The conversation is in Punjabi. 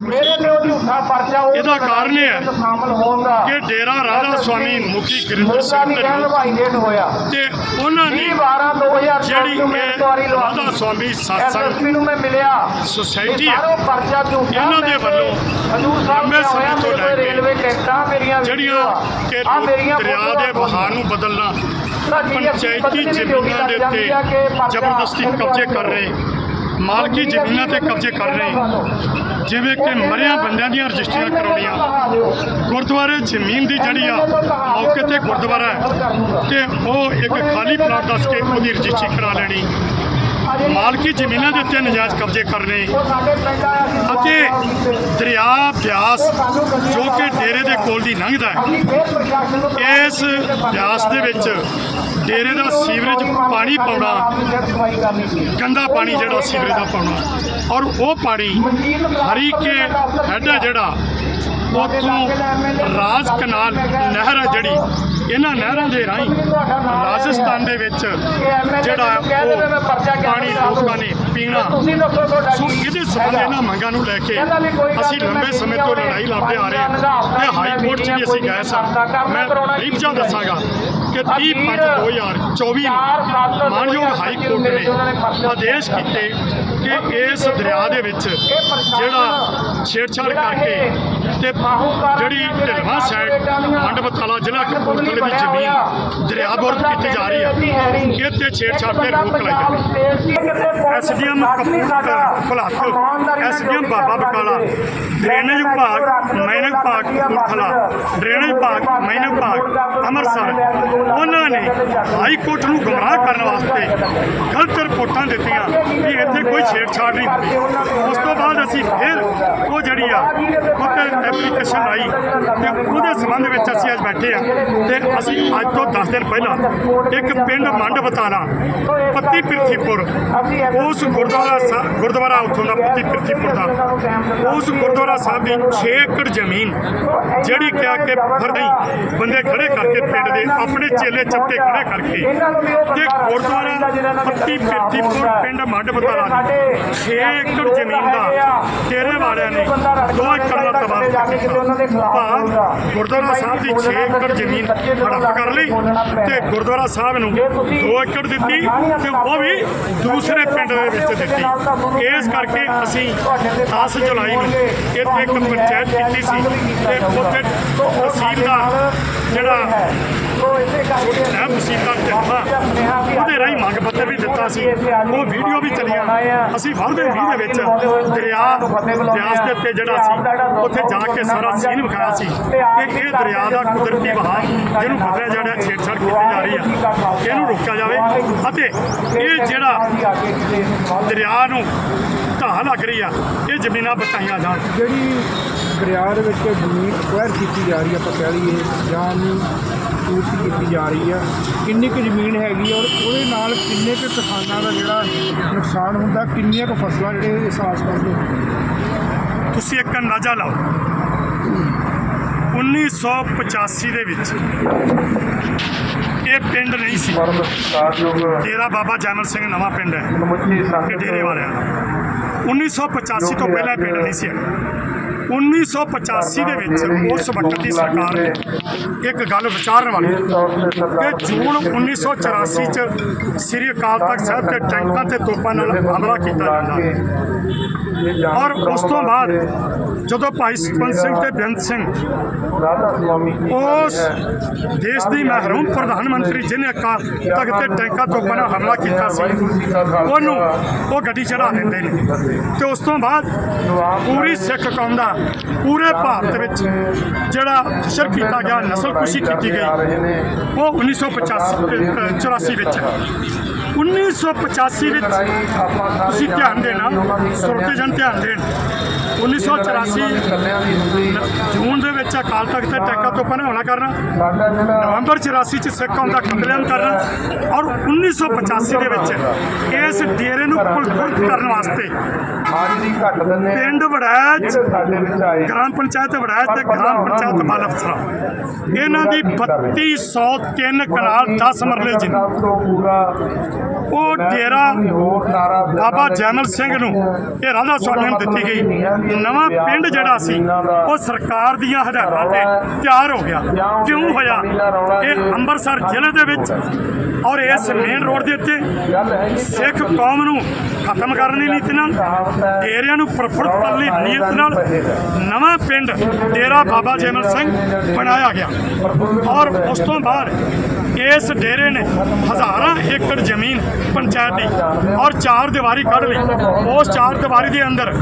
ਮੇਰੇ ਤੇ ਉਹ ਝੂਠਾ ਪਰਚਾ ਉਹ ਇਹਦਾ ਕਾਰਨ ਇਹ ਹੈ ਸ਼ਾਮਲ ਕਿ ਡੇਰਾ ਰਾਧਾ ਸੁਆਮੀ ਮੁਖੀ ਗੁਰਿੰਦਰ ਸਿੰਘ ਢਿੱਲੋਂ ਲਵਾਈ ਡੇਟ ਹੋਇਆ। ਤੇ ਉਹਨਾਂ ਨੇ 20 12 2000 ਜਿਹੜੀ ਮੈਂ ਰਾਧਾ ਸਤਸੰਗ ਐਸਐਸਪੀ ਨੂੰ ਮੈਂ ਮਿਲਿਆ। ਸੁਸਾਇਟੀ ਹੈ ਪਰਚਾ ਝੂਠਾ ਇਹਨਾਂ ਦੇ ਮੈਂ ਵੱਲੋਂ ਹਜ਼ੂਰ ਸਾਹਿਬ ਗਿਆ ਸਮੇਂ ਤੋਂ ਲੈ ਰੇਲਵੇ ਟਿਕਟਾਂ ਮੇਰੀਆਂ ਜਿਹੜੀਆਂ ਕਿ ਦਰਿਆ ਦੇ ਵਹਾਅ ਨੂੰ ਬਦਲਣਾ ਪੰਚਾਇਤੀ ਜ਼ਮੀਨਾਂ ਦੇ ਉੱਤੇ ਜ਼ਬਰਦਸਤੀ ਕਬਜ਼ੇ ਕਰ ਰਹੇ। ਮਾਲਕੀ ਜ਼ਮੀਨਾਂ ਤੇ ਕਬਜ਼ੇ ਕਰ ਰਹੇ। ਜਿਵੇਂ ਕਿ ਮਰਿਆਂ ਬੰਦਿਆਂ ਦੀਆਂ ਰਜਿਸਟਰੀਆਂ ਕਰਾਉਣੀਆਂ। ਗੁਰਦੁਆਰੇ ਜ਼ਮੀਨ ਦੀ ਜਿਹੜੀ ਆ, ਮੌਕੇ ਤੇ ਗੁਰਦੁਆਰਾ ਹੈ। ਤੇ ਉਹ ਇੱਕ ਖਾਲੀ ਪਲਾਟ ਦੱਸ ਕੇ ਉਹਦੀ ਰਜਿਸਟਰੀ ਕਰਾ ਲੈਣੀ। ਮਾਲਕੀ ਜ਼ਮੀਨਾਂ ਦੇ ਉੱਤੇ ਨਜਾਇਜ਼ ਕਬਜ਼ੇ ਕਰਨੇ। ਅਤੇ ਦਰਿਆ ਬਿਆਸ ਜੋ ਕਿ ਡੇਰੇ ਦੇ ਕੋਲ ਦੀ ਲੰਘਦਾ ਹੈ, ਇਸ ਬਿਆਸ ਦੇ ਵਿੱਚ ਡੇਰੇ ਦਾ ਸੀਵਰੇਜ ਪਾਣੀ ਪਾਉਣਾ, ਗੰਦਾ ਪਾਣੀ ਜਿਹੜਾ ਸੀਵਰੇਜ ਦਾ ਪਾਉਣਾ। ਔਰ ਉਹ ਪਾਣੀ ਹਰੀਕੇ ਹੈਡ ਹੈ ਜਿਹੜਾ ਉੱਥੋਂ ਰਾਜ ਕਨਾਲ ਨਹਿਰ ਹੈ ਜਿਹੜੀ, ਇਹਨਾਂ ਨਹਿਰਾਂ ਦੇ ਰਾਹੀਂ ਰਾਜਸਥਾਨ ਦੇ ਵਿੱਚ ਜਿਹੜਾ ਉਹ ਪਾਣੀ ਲੋਕਾਂ ਨੇ ਪੀਣਾ। ਸੋ ਕੀ ਇਹਦੇ ਸੰਬੰਧ ਇਹਨਾਂ ਮੰਗਾਂ ਨੂੰ ਲੈ ਕੇ ਅਸੀਂ ਲੰਬੇ ਸਮੇਂ ਤੋਂ ਲੜਾਈ ਲੜਦੇ ਆ ਰਹੇ ਹਾਂ ਤੇ ਹਾਈ ਕੋਰਟ 'ਚ ਵੀ ਅਸੀਂ ਗਏ ਸਾਂ। ਮੈਂ ਬਰੀਫ ਜਿਹਾ ਦੱਸਾਂਗਾ ਕਿ 30 5 2024 ਨੂੰ ਮਾਨਯੋਗ ਹਾਈ ਕੋਰਟ ਨੇ ਆਦੇਸ਼ ਕੀਤੇ ਕਿ ਇਸ ਦਰਿਆ ਦੇ ਵਿੱਚ ਜਿਹੜਾ ਛੇੜਛਾੜ ਕਰਕੇ ਤੇ ਜਿਹੜੀ ਢਿਲਵਾ ਸਾਈਡ ਮੰਡਪਤਾਲਾ ਜ਼ਿਲ੍ਹਾ ਕਪੂਰਥਲੇ ਦੀ ਜ਼ਮੀਨ ਦਰਿਆ ਬੋਰ ਕੀਤੀ ਜਾ ਰਹੀ ਹੈ ਇਹ ਤੇ ਛੇੜਛਾੜ ਤੇ ਰੋਕ ਲਾਈ ਜਾਵੇ ਐਸਡੀਐਮ ਕਪੂਰਥਲਾ ਭੁਲਾਕ ਐਸਡੀਐਮ ਬਾਬਾ ਬਕਾਲਾ ਡਰੇਨੇਜ ਵਿਭਾਗ ਮਾਈਨਿੰਗ ਵਿਭਾਗ ਕਪੂਰਥਲਾ ਡਰੇਨੇਜ ਵਿਭਾਗ ਮਾਈਨਿੰਗ ਵਿਭਾਗ ਅੰਮ੍ਰਿਤਸਰ ਉਹਨਾਂ ਨੇ ਹਾਈ ਕੋਰਟ ਨੂੰ ਗੁੰਮਰਾਹ ਕਰਨ ਵਾਸਤੇ ਗਲਤ ਰਿਪੋਰਟਾਂ ਦਿੱਤੀਆਂ ਕਿ ਇੱਥੇ ਕੋਈ ਛੇੜਛਾੜ ਨਹੀਂ ਹੁੰਦੀ ਉਸ ਤੋਂ ਬਾਅਦ ਅਸੀਂ ਫਿਰ ਉਹ ਜਿਹੜੀ ਆ ਉੱਤੇ ਐਪਲੀਕੇਸ਼ਨ ਲਾਈ ਤੇ ਉਹਦੇ ਸੰਬੰਧ ਵਿੱਚ ਅਸੀਂ ਅੱਜ ਬੈਠੇ ਆ ਤੇ ਅਸੀਂ ਅੱਜ ਤੋਂ 10 ਦਿਨ ਪਹਿਲਾਂ ਇੱਕ ਪਿੰਡ ਮੰਡ ਬਤਾਲਾ, ਪੱਤੀ ਪਿਰਥੀਪੁਰ, ਉਸ ਗੁਰਦੁਆਰਾ ਗੁਰਦੁਆਰਾ ਉੱਥੋਂ ਦਾ ਪੱਤੀ ਪਿਰਥੀਪੁਰ ਦਾ। ਉਸ ਗੁਰਦੁਆਰਾ ਸਾਹਿਬ ਦੀ 6 ਏਕੜ ਜ਼ਮੀਨ, ਜਿਹੜੀ ਕਿਹਾ ਕਿ ਫਰਦੀ ਬੰਦੇ ਖੜੇ ਕਰਕੇ ਪਿੰਡ ਦੇ ਆਪਣੇ ਚੇਲੇ ਚੱਪੇ ਖੜੇ ਕਰਕੇ ਤੇ ਗੁਰਦੁਆਰਾ ਪੱਤੀ ਪਿਰਥੀਪੁਰ ਪਿੰਡ ਮੰਡ ਬਤਾਲਾ ਦੀ 6 ਏਕੜ ਜ਼ਮੀਨ ਦਾ ਤੇਰੇ ਵਾਲਿਆਂ ਨੇ 2 ਏਕੜ ਦਾ ਤਬਾਦਲਾ ਕੀਤਾ। ਗੁਰਦੁਆਰਾ ਸਾਹਿਬ ਦੀ 6 ਏਕੜ ਜ਼ਮੀਨ ਹੜਪ ਕਰ ਲਈ ਤੇ ਗੁਰਦੁਆਰਾ ਸਾਹਿਬ ਨੂੰ 2 ਏਕੜ ਦਿੱਤੀ ਤੇ ਉਹ ਵੀ ਦੂਸਰੇ ਪਿੰਡ ਦੇ ਵਿੱਚ ਦਿੱਤੀ। ਇਸ ਕਰਕੇ ਅਸੀਂ 10 ਜੁਲਾਈ ਨੂੰ ਇੱਥੇ ਇੱਕ ਪੰਚਾਇਤ ਕੀਤੀ ਸੀ ਤੇ ਉੱਥੇ ਤਹਿਸੀਲ ਦਾ ਜਿਹੜਾ ਹੈ ਤਹਿਸੀਲਦਾਰ ਢਿੱਲੋਂ ਉਹਦੇ ਰਾਹੀਂ ਮੰਗ ਪੱਤਰ ਵੀ ਦਿੱਤਾ ਸੀ। ਉਹ ਵੀਡੀਓ ਵੀ ਚੱਲੀਆਂ। ਅਸੀਂ ਵਰਦੇ ਮੀਂਹ ਦੇ ਵਿੱਚ ਦਰਿਆ, ਬਿਆਸ ਦੇ ਉੱਤੇ ਜਿਹੜਾ ਸੀ, ਉੱਥੇ ਜਾ ਕੇ ਸਾਰਾ ਸੀਨ ਵਿਖਾਇਆ ਸੀ ਕਿ ਇਹ ਦਰਿਆ ਦਾ ਕੁਦਰਤੀ ਵਹਾਅ ਜਿਹਨੂੰ ਬਦਲਿਆ ਜਾ ਰਿਹਾ ਛੇੜਛਾੜ ਕੀਤੀ ਜਾ ਰਹੀ ਹੈ ਇਹਨੂੰ ਰੋਕਿਆ ਜਾਵੇ ਅਤੇ ਇਹ ਜਿਹੜਾ ਦਰਿਆ ਨੂੰ ਢਾਹ ਲੱਗ ਰਹੀ ਆ, ਇਹ ਜ਼ਮੀਨਾਂ ਬਚਾਈਆਂ ਜਾਣ। ਜਿਹੜੀ ਦਰਿਆ ਦੇ ਵਿੱਚ ਜ਼ਮੀਨ ਅਕਵਾਇਰ ਕੀਤੀ ਜਾ ਰਹੀ ਹੈ ਆਪਾਂ ਕਹਿ ਜਾਂ ਪੂਰਤੀ ਕੀਤੀ ਜਾ ਰਹੀ ਹੈ ਕਿੰਨੀ ਕੁ ਜ਼ਮੀਨ ਹੈਗੀ ਔਰ ਉਹਦੇ ਨਾਲ ਕਿੰਨੇ ਕੁ ਕਿਸਾਨਾਂ ਦਾ ਜਿਹੜਾ ਨੁਕਸਾਨ ਹੁੰਦਾ ਕਿੰਨੀਆਂ ਕੁ ਫਸਲਾਂ ਜਿਹੜੇ ਇਸ ਆਸ-ਪਾਸ ਦੇ ਤੁਸੀਂ ਇੱਕ ਅੰਦਾਜ਼ਾ ਲਾਓ। 1985 ਦੇ ਵਿੱਚ ਇਹ ਪਿੰਡ ਨਹੀਂ ਸੀ। ਡੇਰਾ ਬਾਬਾ ਜੈਮਲ ਸਿੰਘ ਨਵਾਂ ਪਿੰਡ ਹੈ। ਡੇਰੇ ਵਾਲਿਆਂ ਦਾ। 1985 ਤੋਂ ਪਹਿਲਾਂ ਇਹ ਪਿੰਡ ਨਹੀਂ ਸੀ। 1985 ਦੇ ਵਿੱਚ ਉਸ ਵਕਤ ਦੀ ਸਰਕਾਰ ਨੇ ਇੱਕ ਗੱਲ ਵਿਚਾਰਨ ਵਾਲੀ ਕਿ ਜੂਨ 1984 ਚ ਸ੍ਰੀ ਅਕਾਲ ਤਖਤ ਸਾਹਿਬ ਤੇ ਟੈਂਕਾਂ ਤੇ ਤੋਪਾਂ ਨਾਲ ਹਮਲਾ ਕੀਤਾ ਜਾਂਦਾ। ਔਰ ਉਸ ਤੋਂ ਬਾਅਦ ਜਦੋਂ ਭਾਈ ਸੁਖਵੰਤ ਸਿੰਘ ਤੇ ਬੇਅੰਤ ਸਿੰਘ ਉਸ ਦੇਸ਼ ਦੀ ਮਹਿਰੂਮ ਪ੍ਰਧਾਨ ਮੰਤਰੀ ਜਿਹਨੇ ਅਕਾਲ ਤਖਤ ਤੇ ਟੈਂਕਾਂ ਤੋਪਾਂ ਨਾਲ ਹਮਲਾ ਕੀਤਾ ਸੀ ਉਹਨੂੰ ਉਹ ਗੱਡੀ ਚੜਾ ਦਿੰਦੇ ਨੇ। ਤੇ ਉਸ ਤੋਂ ਬਾਅਦ ਪੂਰੀ ਸਿੱਖ ਕੌਮ ਦਾ ਪੂਰੇ ਭਾਰਤ ਵਿੱਚ ਜਿਹੜਾ ਹਸ਼ਰ ਕੀਤਾ ਗਿਆ ਨਸਲਕੁਸ਼ੀ ਕੀਤੀ ਗਈ, ਉਹ 1985 84 ਵਿੱਚ ਹੈ। 1985 ਵਿੱਚ ਤੁਸੀਂ ਧਿਆਨ ਦੇਣਾ ਸੁਰਤੇ ਜਨ ਧਿਆਨ ਦੇਣ। 1984 ਜੂਨ ਦੇ ਵਿੱਚ ਅਕਾਲ ਤਖਤ ਤੇ ਟੈਕਾ ਤੋਂ ਪਹਿਲਾਂ ਹੋਣਾ ਕਰਨਾ। ਨਵੰਬਰ 84 ਚ ਸਿੱਖਾਂ ਦਾ ਕਤਲੇਆਮ ਕਰਨਾ। ਔਰ 1985 ਦੇ ਵਿੱਚ ਇਸ ਡੇਰੇ ਨੂੰ ਕੁਲਪੁਰਤ ਕਰਨ ਵਾਸਤੇ ਪਿੰਡ ਵੜੈਚ ਗ੍ਰਾਮ ਪੰਚਾਇਤ ਵੜੈਚ ਤੇ ਗ੍ਰਾਮ ਪੰਚਾਇਤ ਬਾਲ ਅਫਸਰਾ। ਇਹਨਾਂ ਦੀ 3203 ਕਨਾਲ 10 ਮਰਲੇ ਜ਼ਮੀਨ ਉਹ ਡੇਰਾ ਬਾਬਾ ਜੈਮਲ ਸਿੰਘ ਨੂੰ ਇਹ ਰਾਧਾ ਸਵਾਮੀ ਨੂੰ ਦਿੱਤੀ ਗਈ। ਨਵਾਂ ਪਿੰਡ ਜਿਹੜਾ ਸੀ, ਉਹ ਸਰਕਾਰ ਦੀਆਂ ਹਦਾਇਤਾਂ ਤੇ ਤਿਆਰ ਹੋ ਗਿਆ। ਕਿਉਂ ਹੋਇਆ? ਇਹ ਅੰਮ੍ਰਿਤਸਰ ਜ਼ਿਲ੍ਹੇ ਦੇ ਵਿੱਚ ਔਰ ਇਸ ਮੇਨ ਰੋਡ ਦੇ ਉੱਤੇ ਸਿੱਖ ਕੌਮ ਨੂੰ ਖਤਮ ਕਰਨ ਦੀ ਨੀਤੀ ਨਾਲ, ਡੇਰਿਆਂ ਨੂੰ ਪ੍ਰਫੁੱਲਤ ਕਰਨ ਦੀ ਨੀਅਤ ਨਾਲ ਨਵਾਂ ਪਿੰਡ ਡੇਰਾ ਬਾਬਾ ਜੈਮਲ ਸਿੰਘ ਬਣਾਇਆ ਗਿਆ। ਔਰ ਉਸ ਤੋਂ ਬਾਅਦ ਇਸ ਡੇਰੇ ਨੇ ਹਜ਼ਾਰਾਂ ਏਕੜ ਜ਼ਮੀਨ ਪੰਚਾਇਤ ਦੀ ਔਰ ਚਾਰ ਦੀਵਾਰੀ ਕੱਢ ਲਈ। ਉਸ ਚਾਰ ਦੀਵਾਰੀ ਦੇ ਅੰਦਰ